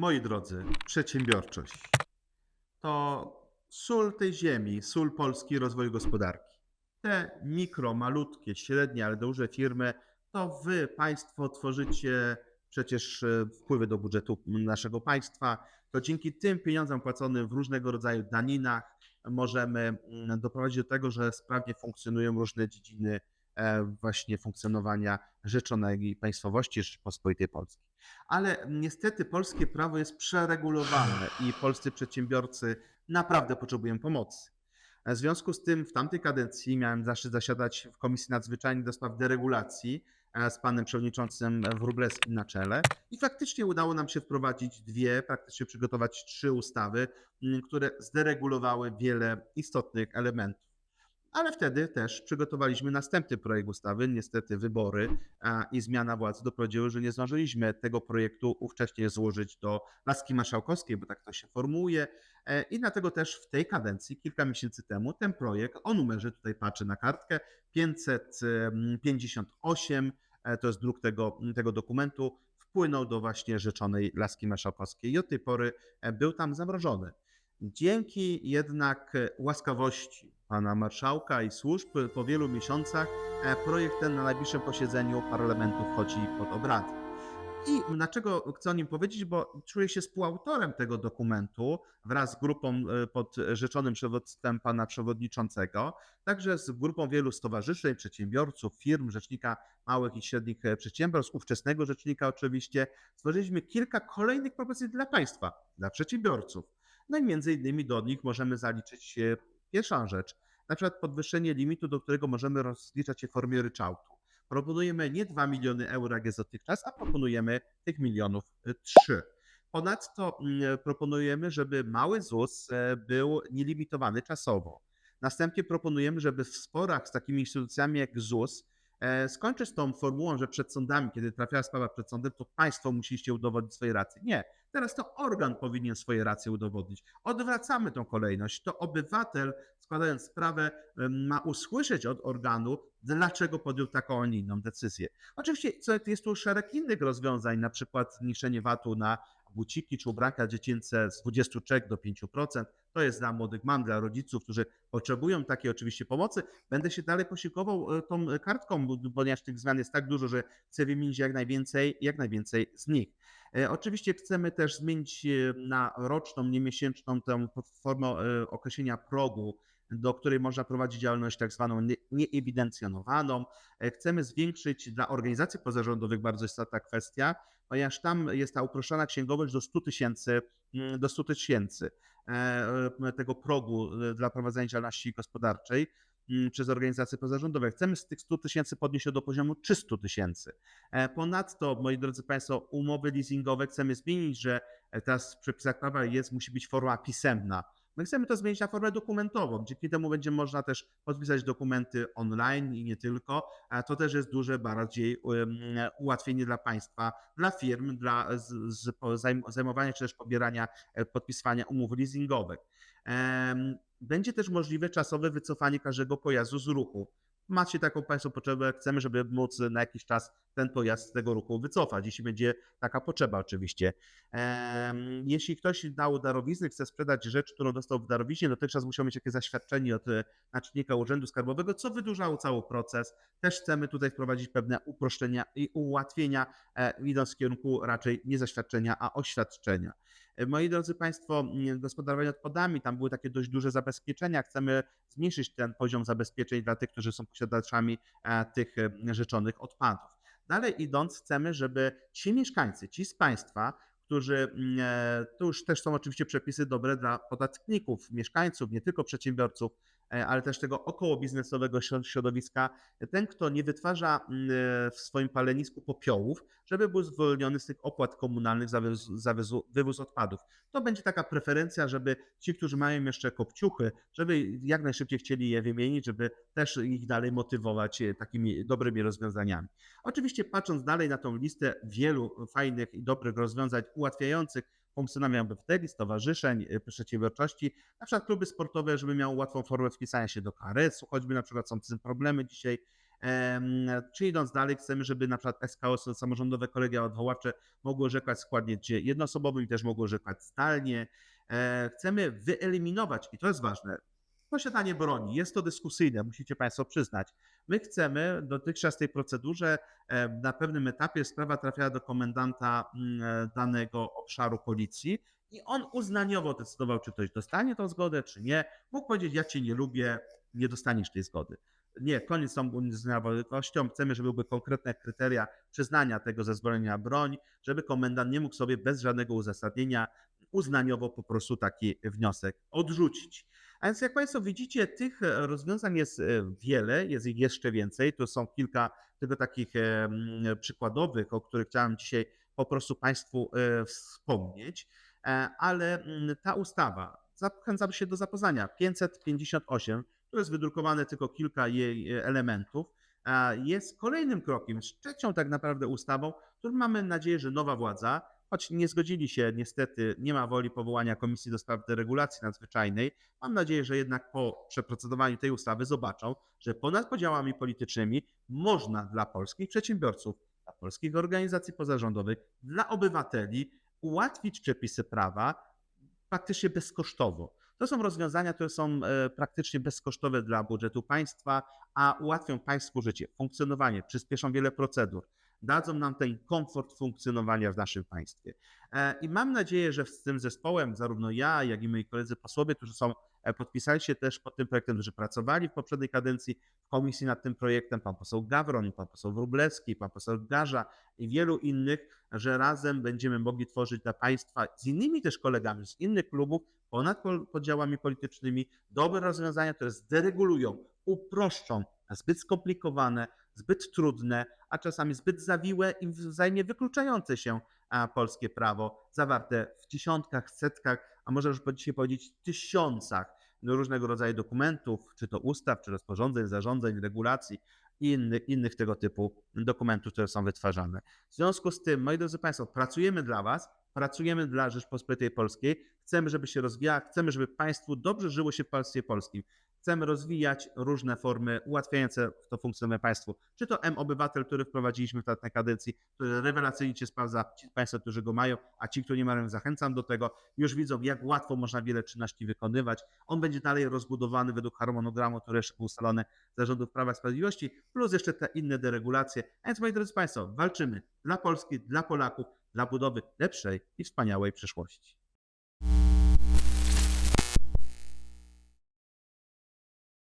Moi drodzy, przedsiębiorczość to sól tej ziemi, sól Polski rozwoju gospodarki. Te mikro, malutkie, średnie, ale duże firmy, to wy, państwo, tworzycie przecież e, wpływy do budżetu naszego państwa. To dzięki tym pieniądzom płaconym w różnego rodzaju daninach możemy mm, doprowadzić do tego, że sprawnie funkcjonują różne dziedziny właśnie funkcjonowania rzeczonej państwowości Rzeczypospolitej Polskiej. Ale niestety polskie prawo jest przeregulowane i polscy przedsiębiorcy naprawdę potrzebują pomocy. W związku z tym w tamtej kadencji miałem zaszczyt zasiadać w Komisji Nadzwyczajnej do spraw deregulacji e, z panem przewodniczącym Wróblewskim na czele i faktycznie udało nam się wprowadzić dwie, praktycznie przygotować trzy ustawy, które zderegulowały wiele istotnych elementów. Ale wtedy też przygotowaliśmy następny projekt ustawy. Niestety wybory i zmiana władzy doprowadziły, że nie zdążyliśmy tego projektu ówcześnie złożyć do laski marszałkowskiej, bo tak to się formułuje. E, I dlatego też w tej kadencji, kilka miesięcy temu, ten projekt o numerze, tutaj patrzę na kartkę, 558, e, to jest druk tego, tego dokumentu, wpłynął do właśnie rzeczonej laski marszałkowskiej i od tej pory e, był tam zamrożony. Dzięki jednak łaskawości pana marszałka i służb po wielu miesiącach e, projekt ten na najbliższym posiedzeniu parlamentu wchodzi pod obrady. I dlaczego chcę o nim powiedzieć? Bo czuję się współautorem tego dokumentu wraz z grupą e, pod rzeczonym przewodnictwem pana przewodniczącego, także z grupą wielu stowarzyszeń, przedsiębiorców, firm, rzecznika małych i średnich e, przedsiębiorstw, ówczesnego rzecznika oczywiście. Stworzyliśmy kilka kolejnych propozycji dla państwa, dla przedsiębiorców. No i między innymi do nich możemy zaliczyć pierwszą rzecz, na przykład podwyższenie limitu, do którego możemy rozliczać się w formie ryczałtu. Proponujemy nie 2 miliony euro, jak jest dotychczas, a proponujemy tych milionów 3. Ponadto mm, proponujemy, żeby mały ZUS e, był nielimitowany czasowo. Następnie proponujemy, żeby w sporach z takimi instytucjami jak ZUS e, skończyć z tą formułą, że przed sądami, kiedy trafiała sprawa przed sądem, to państwo musicie udowodnić swoje racje. Nie. Teraz to organ powinien swoje racje udowodnić. Odwracamy tą kolejność. To obywatel, składając sprawę, ma usłyszeć od organu, dlaczego podjął taką, a nie inną decyzję. Oczywiście jest tu szereg innych rozwiązań, na przykład zmniejszenie VAT-u na buciki czy ubranka dziecięce z 23 do 5%. To jest dla młodych mam, dla rodziców, którzy potrzebują takiej oczywiście pomocy. Będę się dalej posiłkował e, tą kartką, ponieważ tych zmian jest tak dużo, że chcę wymienić jak najwięcej, jak najwięcej z nich. E, Oczywiście chcemy też zmienić e, na roczną, nie miesięczną tę formę określenia progu, do której można prowadzić działalność tak zwaną nie- nieewidencjonowaną. E, Chcemy zwiększyć dla organizacji pozarządowych bardzo istotna kwestia, ponieważ tam jest ta uproszczona księgowość do 100 tysięcy mm, do 100 tysięcy e, e, tego progu dla prowadzenia działalności gospodarczej mm, przez organizacje pozarządowe. Chcemy z tych 100 tysięcy podnieść do poziomu 300 tysięcy. Ponadto, moi drodzy Państwo, umowy leasingowe chcemy zmienić, że teraz w przepisach prawa jest, musi być forma pisemna. My chcemy to zmienić na formę dokumentową. Dzięki temu będzie można też podpisać dokumenty online i nie tylko. To też jest duże bardziej ułatwienie dla państwa, dla firm, dla zajmowania czy też pobierania, e, podpisywania umów leasingowych. Będzie też możliwe czasowe wycofanie każdego pojazdu z ruchu. Macie taką Państwo potrzebę, chcemy, żeby móc na jakiś czas ten pojazd z tego ruchu wycofać, jeśli będzie taka potrzeba oczywiście. Jeśli ktoś dał darowizny, chce sprzedać rzecz, którą dostał w darowiźnie, dotychczas musiał mieć jakieś zaświadczenie od e, naczelnika Urzędu Skarbowego, co wydłużało cały proces. Też chcemy tutaj wprowadzić pewne uproszczenia i ułatwienia, e, idąc w kierunku raczej nie zaświadczenia, a oświadczenia. Moi drodzy Państwo, m, gospodarowanie odpadami, tam były takie dość duże zabezpieczenia. Chcemy zmniejszyć ten poziom zabezpieczeń dla tych, którzy są posiadaczami e, tych e, rzeczonych odpadów. Dalej idąc, chcemy, żeby ci mieszkańcy, ci z Państwa, którzy, mm, e, to już też są oczywiście przepisy dobre dla podatników, mieszkańców, nie tylko przedsiębiorców, ale też tego około biznesowego środ- środowiska. Ten, kto nie wytwarza mm, e, w swoim palenisku popiołów, żeby był zwolniony z tych opłat komunalnych za, wywóz, za wywóz odpadów. To będzie taka preferencja, żeby ci, którzy mają jeszcze kopciuchy, żeby jak najszybciej chcieli je wymienić, żeby też ich dalej motywować e, takimi dobrymi rozwiązaniami. Oczywiście patrząc dalej na tą listę wielu fajnych i dobrych rozwiązań ułatwiających funkcjonowanie obywateli, stowarzyszeń, y, przedsiębiorczości, na przykład kluby sportowe, żeby miały łatwą formę wpisania się do KRS-u, choćby na przykład są z tym problemy dzisiaj. Czy idąc dalej, chcemy, żeby na przykład SKO, samorządowe kolegia odwoławcze, mogły orzekać w składzie jednoosobowym też mogły orzekać zdalnie. E, Chcemy wyeliminować, i to jest ważne, posiadanie broni. Jest to dyskusyjne, musicie Państwo przyznać. My chcemy dotychczas tej procedurze e, na pewnym etapie sprawa trafiała do komendanta mm, e, danego obszaru policji i on uznaniowo decydował, czy ktoś dostanie tą zgodę, czy nie. Mógł powiedzieć, ja cię nie lubię, nie dostaniesz tej zgody. Nie, koniec z tą uznawalnością. Chcemy, żeby były konkretne kryteria przyznania tego zezwolenia broń, żeby komendant nie mógł sobie bez żadnego uzasadnienia uznaniowo po prostu taki wniosek odrzucić. A więc jak Państwo widzicie, tych e, rozwiązań jest e, wiele, jest ich jeszcze więcej. Tu są kilka tylko takich e, przykładowych, o których chciałem dzisiaj po prostu Państwu wspomnieć, ale ta ustawa, zachęcam się do zapoznania, 558, to jest wydrukowane tylko kilka jej elementów, jest kolejnym krokiem, trzecią tak naprawdę ustawą, którą mamy nadzieję, że nowa władza, choć nie zgodzili się, niestety nie ma woli powołania Komisji do Spraw Deregulacji Nadzwyczajnej, mam nadzieję, że jednak po przeprocedowaniu tej ustawy zobaczą, że ponad podziałami politycznymi można dla polskich przedsiębiorców, dla polskich organizacji pozarządowych, dla obywateli ułatwić przepisy prawa praktycznie bezkosztowo. To są rozwiązania, które są e, praktycznie bezkosztowe dla budżetu państwa, a ułatwią państwu życie, funkcjonowanie, przyspieszą wiele procedur, dadzą nam ten komfort funkcjonowania w naszym państwie. E, I mam nadzieję, że z tym zespołem, zarówno ja, jak i moi koledzy posłowie, którzy są, e, podpisali się też pod tym projektem, którzy pracowali w poprzedniej kadencji w komisji nad tym projektem, pan poseł Gawron, pan poseł Wróblewski, pan poseł Garza i wielu innych, że razem będziemy mogli tworzyć dla państwa z innymi też kolegami z innych klubów, ponad podziałami politycznymi, dobre rozwiązania, które zderegulują, uproszczą zbyt skomplikowane, zbyt trudne, a czasami zbyt zawiłe i wzajemnie wykluczające się polskie prawo, zawarte w dziesiątkach, setkach, a może już dzisiaj powiedzieć tysiącach różnego rodzaju dokumentów, czy to ustaw, czy rozporządzeń, zarządzeń, regulacji i innych, innych tego typu dokumentów, które są wytwarzane. W związku z tym, moi drodzy Państwo, pracujemy dla Was, pracujemy dla Rzeczpospolitej Polskiej, chcemy, żeby się rozwijała, chcemy, żeby Państwu dobrze żyło się w państwie polskim. Chcemy rozwijać różne formy ułatwiające to funkcjonowanie państwu. Czy to M-Obywatel, który wprowadziliśmy w tej kadencji, który rewelacyjnie się sprawdza, ci którzy go mają, a ci, którzy nie mają, zachęcam do tego, już widzą, jak łatwo można wiele czynności wykonywać. On będzie dalej rozbudowany według harmonogramu, który jeszcze był ustalony zarządów Prawa i Sprawiedliwości, plus jeszcze te inne deregulacje. A więc, moi drodzy Państwo, walczymy dla Polski, dla Polaków, dla budowy lepszej i wspaniałej przyszłości.